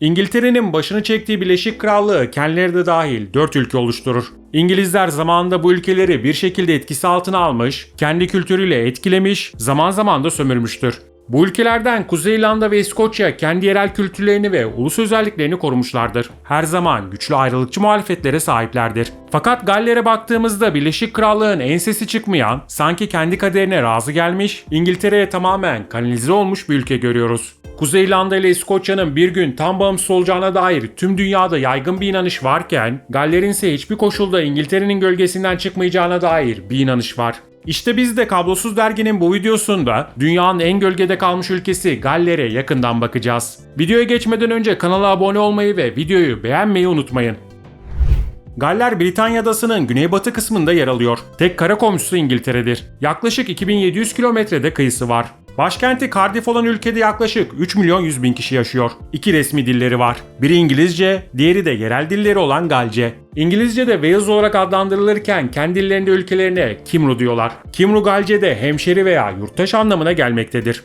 İngiltere'nin başını çektiği Birleşik Krallığı kendileri de dahil 4 ülke oluşturur. İngilizler zamanında bu ülkeleri bir şekilde etkisi altına almış, kendi kültürüyle etkilemiş, zaman zaman da sömürmüştür. Bu ülkelerden Kuzey İrlanda ve İskoçya kendi yerel kültürlerini ve ulus özelliklerini korumuşlardır. Her zaman güçlü ayrılıkçı muhalefetlere sahiplerdir. Fakat Galler'e baktığımızda Birleşik Krallığın en sesi çıkmayan, sanki kendi kaderine razı gelmiş, İngiltere'ye tamamen kanalize olmuş bir ülke görüyoruz. Kuzey İrlanda ile İskoçya'nın bir gün tam bağımsız olacağına dair tüm dünyada yaygın bir inanış varken, Galler'in ise hiçbir koşulda İngiltere'nin gölgesinden çıkmayacağına dair bir inanış var. İşte biz de Kablosuz Dergi'nin bu videosunda dünyanın en gölgede kalmış ülkesi Galler'e yakından bakacağız. Videoya geçmeden önce kanala abone olmayı ve videoyu beğenmeyi unutmayın. Galler Britanya adasının güneybatı kısmında yer alıyor. Tek kara komşusu İngiltere'dir. Yaklaşık 2700 kilometrede kıyısı var. Başkenti Cardiff olan ülkede yaklaşık 3 milyon 100 bin kişi yaşıyor. İki resmi dilleri var. Biri İngilizce, diğeri de yerel dilleri olan Galce. İngilizce de Wales olarak adlandırılırken kendi dillerinde ülkelerine Kimru diyorlar. Kimru Galce'de hemşeri veya yurttaş anlamına gelmektedir.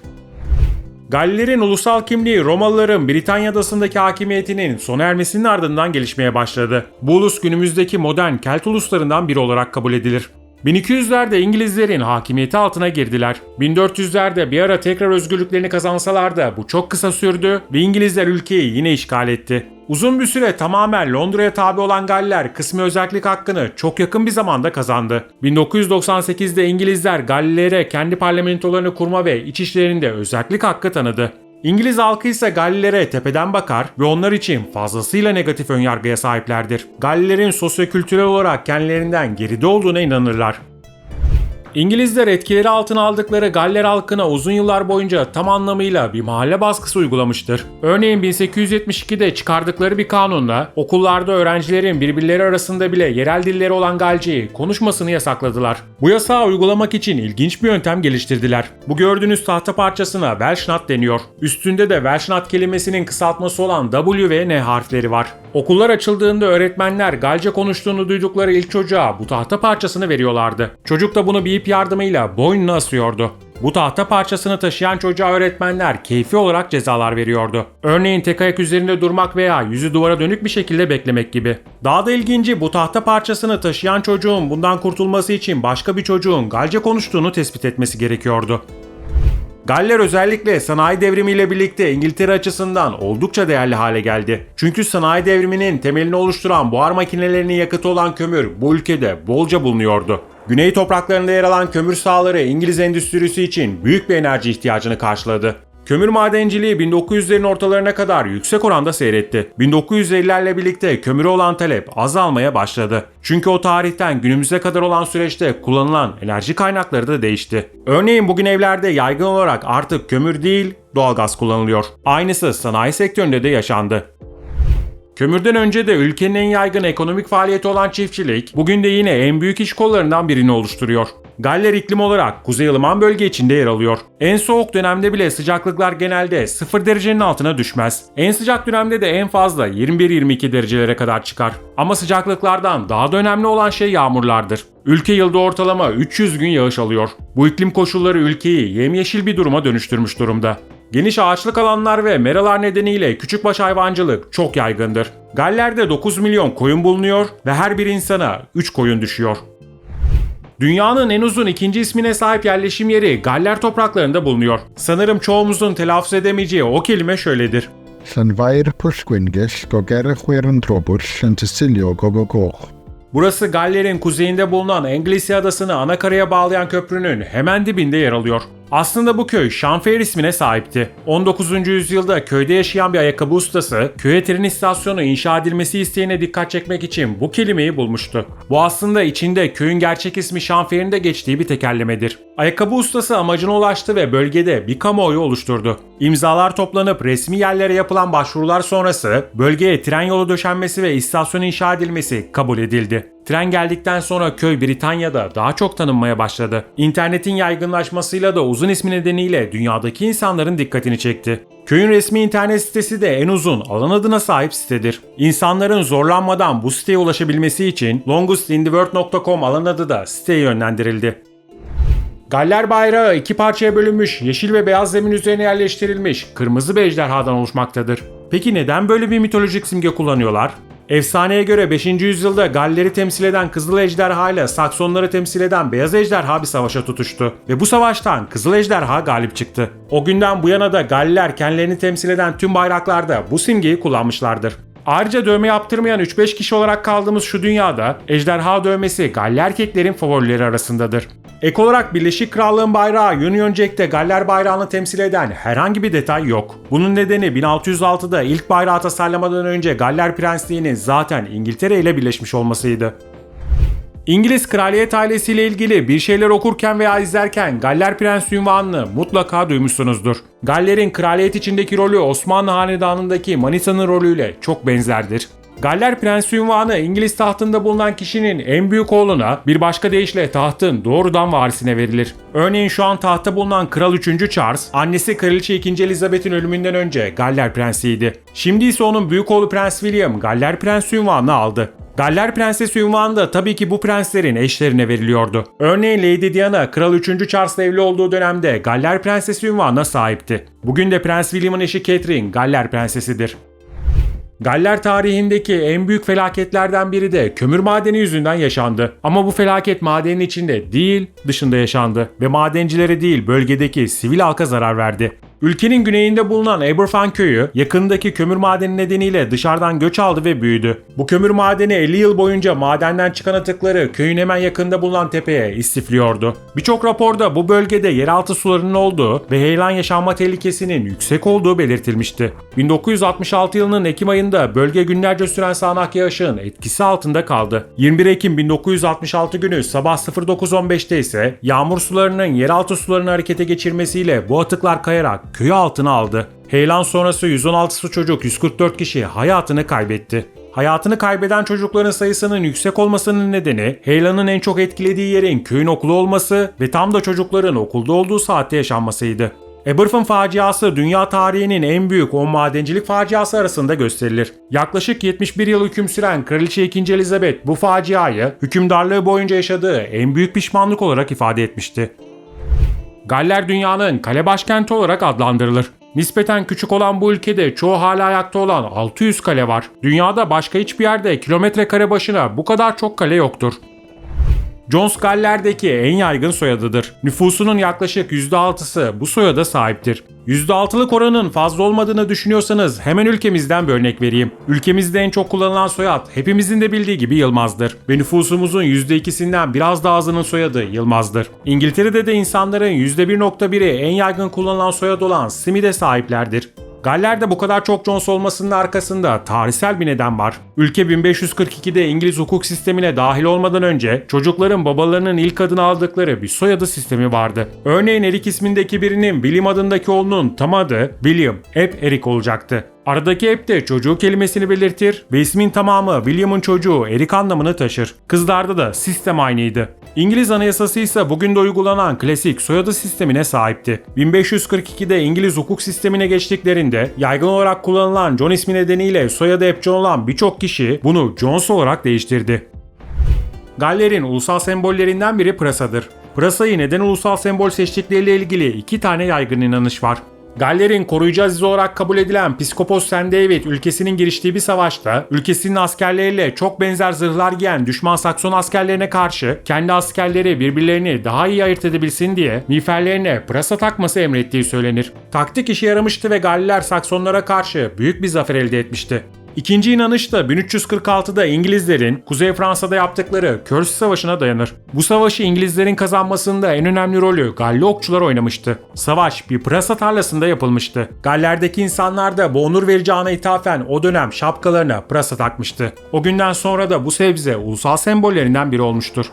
Galler'in ulusal kimliği Romalıların Britanya adasındaki hakimiyetinin sona ermesinin ardından gelişmeye başladı. Bu ulus günümüzdeki modern Kelt uluslarından biri olarak kabul edilir. 1200'lerde İngilizlerin hakimiyeti altına girdiler. 1400'lerde bir ara tekrar özgürlüklerini kazansalar da bu çok kısa sürdü ve İngilizler ülkeyi yine işgal etti. Uzun bir süre tamamen Londra'ya tabi olan Galler kısmi özellik hakkını çok yakın bir zamanda kazandı. 1998'de İngilizler Gallilere kendi parlamentolarını kurma ve iç işlerinde özellik hakkı tanıdı. İngiliz halkı ise Gallilere tepeden bakar ve onlar için fazlasıyla negatif önyargıya sahiplerdir. Gallilerin sosyokültürel olarak kendilerinden geride olduğuna inanırlar. İngilizler etkileri altına aldıkları Galler halkına uzun yıllar boyunca tam anlamıyla bir mahalle baskısı uygulamıştır. Örneğin 1872'de çıkardıkları bir kanunla okullarda öğrencilerin birbirleri arasında bile yerel dilleri olan Galceyi konuşmasını yasakladılar. Bu yasağı uygulamak için ilginç bir yöntem geliştirdiler. Bu gördüğünüz tahta parçasına Welshnut deniyor. Üstünde de Welshnut kelimesinin kısaltması olan W ve N harfleri var. Okullar açıldığında öğretmenler Galce konuştuğunu duydukları ilk çocuğa bu tahta parçasını veriyorlardı. Çocuk da bunu bir ip yardımıyla boynuna asıyordu. Bu tahta parçasını taşıyan çocuğa öğretmenler keyfi olarak cezalar veriyordu. Örneğin tek ayak üzerinde durmak veya yüzü duvara dönük bir şekilde beklemek gibi. Daha da ilginci bu tahta parçasını taşıyan çocuğun bundan kurtulması için başka bir çocuğun Galce konuştuğunu tespit etmesi gerekiyordu. Galler özellikle sanayi devrimiyle birlikte İngiltere açısından oldukça değerli hale geldi. Çünkü sanayi devriminin temelini oluşturan buhar makinelerinin yakıtı olan kömür bu ülkede bolca bulunuyordu. Güney topraklarında yer alan kömür sahaları İngiliz endüstrisi için büyük bir enerji ihtiyacını karşıladı. Kömür madenciliği 1900'lerin ortalarına kadar yüksek oranda seyretti. 1950'lerle birlikte kömüre olan talep azalmaya başladı. Çünkü o tarihten günümüze kadar olan süreçte kullanılan enerji kaynakları da değişti. Örneğin bugün evlerde yaygın olarak artık kömür değil, doğalgaz kullanılıyor. Aynısı sanayi sektöründe de yaşandı. Kömürden önce de ülkenin en yaygın ekonomik faaliyeti olan çiftçilik, bugün de yine en büyük iş kollarından birini oluşturuyor. Galler iklim olarak Kuzey ılıman bölge içinde yer alıyor. En soğuk dönemde bile sıcaklıklar genelde 0 derecenin altına düşmez. En sıcak dönemde de en fazla 21-22 derecelere kadar çıkar. Ama sıcaklıklardan daha da önemli olan şey yağmurlardır. Ülke yılda ortalama 300 gün yağış alıyor. Bu iklim koşulları ülkeyi yemyeşil bir duruma dönüştürmüş durumda. Geniş ağaçlık alanlar ve meralar nedeniyle küçükbaş hayvancılık çok yaygındır. Galler'de 9 milyon koyun bulunuyor ve her bir insana 3 koyun düşüyor. Dünyanın en uzun ikinci ismine sahip yerleşim yeri Galler topraklarında bulunuyor. Sanırım çoğumuzun telaffuz edemeyeceği o kelime şöyledir. Yn tysilio go goch. Burası Galler'in kuzeyinde bulunan Anglesey adasını ana karaya bağlayan köprünün hemen dibinde yer alıyor. Aslında bu köy Şanfeir ismine sahipti. 19. yüzyılda köyde yaşayan bir ayakkabı ustası, köye tren istasyonu inşa edilmesi isteğine dikkat çekmek için bu kelimeyi bulmuştu. Bu aslında içinde köyün gerçek ismi Şanfeir'in de geçtiği bir tekerlemedir. Ayakkabı ustası amacına ulaştı ve bölgede bir kamuoyu oluşturdu. İmzalar toplanıp resmi yerlere yapılan başvurular sonrası bölgeye tren yolu döşenmesi ve istasyon inşa edilmesi kabul edildi. Tren geldikten sonra köy Britanya'da daha çok tanınmaya başladı. İnternetin yaygınlaşmasıyla da uzun ismi nedeniyle dünyadaki insanların dikkatini çekti. Köyün resmi internet sitesi de en uzun alan adına sahip sitedir. İnsanların zorlanmadan bu siteye ulaşabilmesi için longustintheworld.com alan adı da siteye yönlendirildi. Galler bayrağı iki parçaya bölünmüş, yeşil ve beyaz zemin üzerine yerleştirilmiş, kırmızı bir ejderhadan oluşmaktadır. Peki neden böyle bir mitolojik simge kullanıyorlar? Efsaneye göre 5. yüzyılda Galler'i temsil eden Kızıl Ejderha ile Saksonları temsil eden Beyaz Ejderha bir savaşa tutuştu. Ve bu savaştan Kızıl Ejderha galip çıktı. O günden bu yana da Galler kendilerini temsil eden tüm bayraklarda bu simgeyi kullanmışlardır. Ayrıca dövme yaptırmayan 3-5 kişi olarak kaldığımız şu dünyada ejderha dövmesi Galler erkeklerin favorileri arasındadır. Ek olarak Birleşik Krallığın bayrağı Union Jack'te Galler bayrağını temsil eden herhangi bir detay yok. Bunun nedeni 1606'da ilk bayrağı tasarlamadan önce Galler Prensliği'nin zaten İngiltere ile birleşmiş olmasıydı. İngiliz kraliyet ailesiyle ilgili bir şeyler okurken veya izlerken Galler Prensi ünvanını mutlaka duymuşsunuzdur. Galler'in kraliyet içindeki rolü Osmanlı Hanedanı'ndaki Manisa'nın rolüyle çok benzerdir. Galler Prensi ünvanı İngiliz tahtında bulunan kişinin en büyük oğluna bir başka deyişle tahtın doğrudan varisine verilir. Örneğin şu an tahtta bulunan Kral 3. Charles, annesi Kraliçe 2. Elizabeth'in ölümünden önce Galler Prensiydi. Şimdi ise onun büyük oğlu Prens William Galler Prensi ünvanını aldı. Galler Prensesi ünvanı da tabii ki bu prenslerin eşlerine veriliyordu. Örneğin Lady Diana, Kral 3. Charles'la evli olduğu dönemde Galler Prensesi ünvanına sahipti. Bugün de Prens William'ın eşi Catherine Galler Prensesidir. Galler tarihindeki en büyük felaketlerden biri de kömür madeni yüzünden yaşandı. Ama bu felaket madenin içinde değil, dışında yaşandı ve madencilere değil bölgedeki sivil halka zarar verdi. Ülkenin güneyinde bulunan Aberfan köyü yakındaki kömür madeni nedeniyle dışarıdan göç aldı ve büyüdü. Bu kömür madeni 50 yıl boyunca madenden çıkan atıkları köyün hemen yakında bulunan tepeye istifliyordu. Birçok raporda bu bölgede yeraltı sularının olduğu ve heyelan yaşanma tehlikesinin yüksek olduğu belirtilmişti. 1966 yılının Ekim ayında bölge günlerce süren sağanak yağışın etkisi altında kaldı. 21 Ekim 1966 günü sabah 09.15'te ise yağmur sularının yeraltı sularını harekete geçirmesiyle bu atıklar kayarak köyü altına aldı. Heyelan sonrası 116 su çocuk 144 kişi hayatını kaybetti. Hayatını kaybeden çocukların sayısının yüksek olmasının nedeni heyelanın en çok etkilediği yerin köyün okulu olması ve tam da çocukların okulda olduğu saatte yaşanmasıydı. Eberfin faciası dünya tarihinin en büyük 10 madencilik faciası arasında gösterilir. Yaklaşık 71 yıl hüküm süren Kraliçe 2. Elizabeth bu faciayı hükümdarlığı boyunca yaşadığı en büyük pişmanlık olarak ifade etmişti. Galler dünyanın kale başkenti olarak adlandırılır. Nispeten küçük olan bu ülkede çoğu hala ayakta olan 600 kale var. Dünyada başka hiçbir yerde kilometre kare başına bu kadar çok kale yoktur. Jones Galler'deki en yaygın soyadıdır. Nüfusunun yaklaşık %6'sı bu soyada sahiptir. %6'lık oranın fazla olmadığını düşünüyorsanız hemen ülkemizden bir örnek vereyim. Ülkemizde en çok kullanılan soyad hepimizin de bildiği gibi Yılmaz'dır. Ve nüfusumuzun %2'sinden biraz daha azının soyadı Yılmaz'dır. İngiltere'de de insanların %1.1'i en yaygın kullanılan soyad olan Smith'e sahiplerdir. Galler'de bu kadar çok Jones olmasının arkasında tarihsel bir neden var. Ülke 1542'de İngiliz hukuk sistemine dahil olmadan önce çocukların babalarının ilk adını aldıkları bir soyadı sistemi vardı. Örneğin Eric ismindeki birinin William adındaki oğlunun tam adı William, hep Eric olacaktı. Aradaki hep de çocuğu kelimesini belirtir ve ismin tamamı William'ın çocuğu Eric anlamını taşır. Kızlarda da sistem aynıydı. İngiliz Anayasası ise bugün de uygulanan klasik soyadı sistemine sahipti. 1542'de İngiliz hukuk sistemine geçtiklerinde yaygın olarak kullanılan John ismi nedeniyle soyadı hep John olan birçok kişi bunu Jones olarak değiştirdi. Galler'in ulusal sembollerinden biri pırasadır. Pırasayı neden ulusal sembol seçtikleriyle ilgili iki tane yaygın inanış var. Galler'in koruyucu aziz olarak kabul edilen Piskopos. David ülkesinin giriştiği bir savaşta ülkesinin askerleriyle çok benzer zırhlar giyen düşman Sakson askerlerine karşı kendi askerleri birbirlerini daha iyi ayırt edebilsin diye miğferlerine pırasa takması emrettiği söylenir. Taktik işe yaramıştı ve Galler Saksonlara karşı büyük bir zafer elde etmişti. İkinci inanış da 1346'da İngilizlerin Kuzey Fransa'da yaptıkları Körs Savaşı'na dayanır. Bu savaşı İngilizlerin kazanmasında en önemli rolü Galli okçular oynamıştı. Savaş bir pırasa tarlasında yapılmıştı. Galler'deki insanlar da bu onur verici ana ithafen o dönem şapkalarına pırasa takmıştı. O günden sonra da bu sebze ulusal sembollerinden biri olmuştur.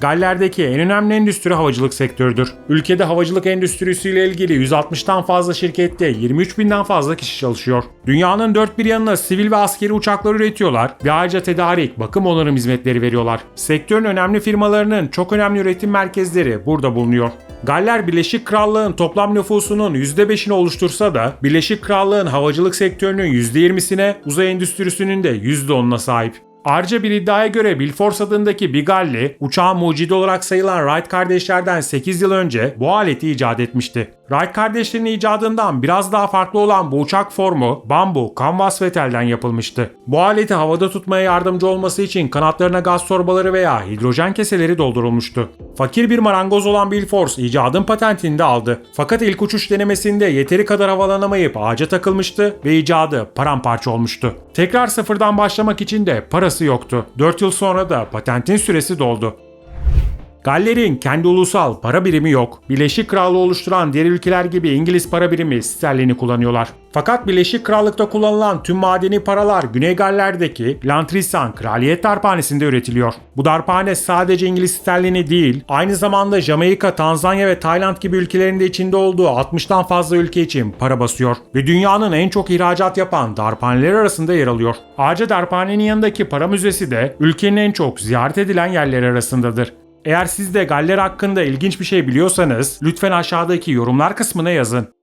Galler'deki en önemli endüstri havacılık sektörüdür. Ülkede havacılık endüstrisiyle ilgili 160'tan fazla şirkette 23 binden fazla kişi çalışıyor. Dünyanın dört bir yanına sivil ve askeri uçaklar üretiyorlar ve ayrıca tedarik, bakım onarım hizmetleri veriyorlar. Sektörün önemli firmalarının çok önemli üretim merkezleri burada bulunuyor. Galler Birleşik Krallığın toplam nüfusunun %5'ini oluştursa da Birleşik Krallığın havacılık sektörünün %20'sine, uzay endüstrisinin de %10'una sahip. Ayrıca bir iddiaya göre Bill Force adındaki bir Galli, uçağın mucidi olarak sayılan Wright kardeşlerden 8 yıl önce bu aleti icat etmişti. Wright kardeşlerin icadından biraz daha farklı olan bu uçak formu bambu, kanvas ve telden yapılmıştı. Bu aleti havada tutmaya yardımcı olması için kanatlarına gaz torbaları veya hidrojen keseleri doldurulmuştu. Fakir bir marangoz olan Bill Force icadın patentini de aldı. Fakat ilk uçuş denemesinde yeteri kadar havalanamayıp ağaca takılmıştı ve icadı paramparça olmuştu. Tekrar sıfırdan başlamak için de parası yoktu. 4 yıl sonra da patentin süresi doldu. Galler'in kendi ulusal para birimi yok. Birleşik Krallığı oluşturan diğer ülkeler gibi İngiliz para birimi sterlini kullanıyorlar. Fakat Birleşik Krallık'ta kullanılan tüm madeni paralar Güney Galler'deki Lantrissan Kraliyet Darphanesi'nde üretiliyor. Bu darphane sadece İngiliz sterlini değil, aynı zamanda Jamaika, Tanzanya ve Tayland gibi ülkelerin de içinde olduğu 60'tan fazla ülke için para basıyor ve dünyanın en çok ihracat yapan darphaneler arasında yer alıyor. Ayrıca darphanenin yanındaki para müzesi de ülkenin en çok ziyaret edilen yerleri arasındadır. Eğer siz de Galler hakkında ilginç bir şey biliyorsanız lütfen aşağıdaki yorumlar kısmına yazın.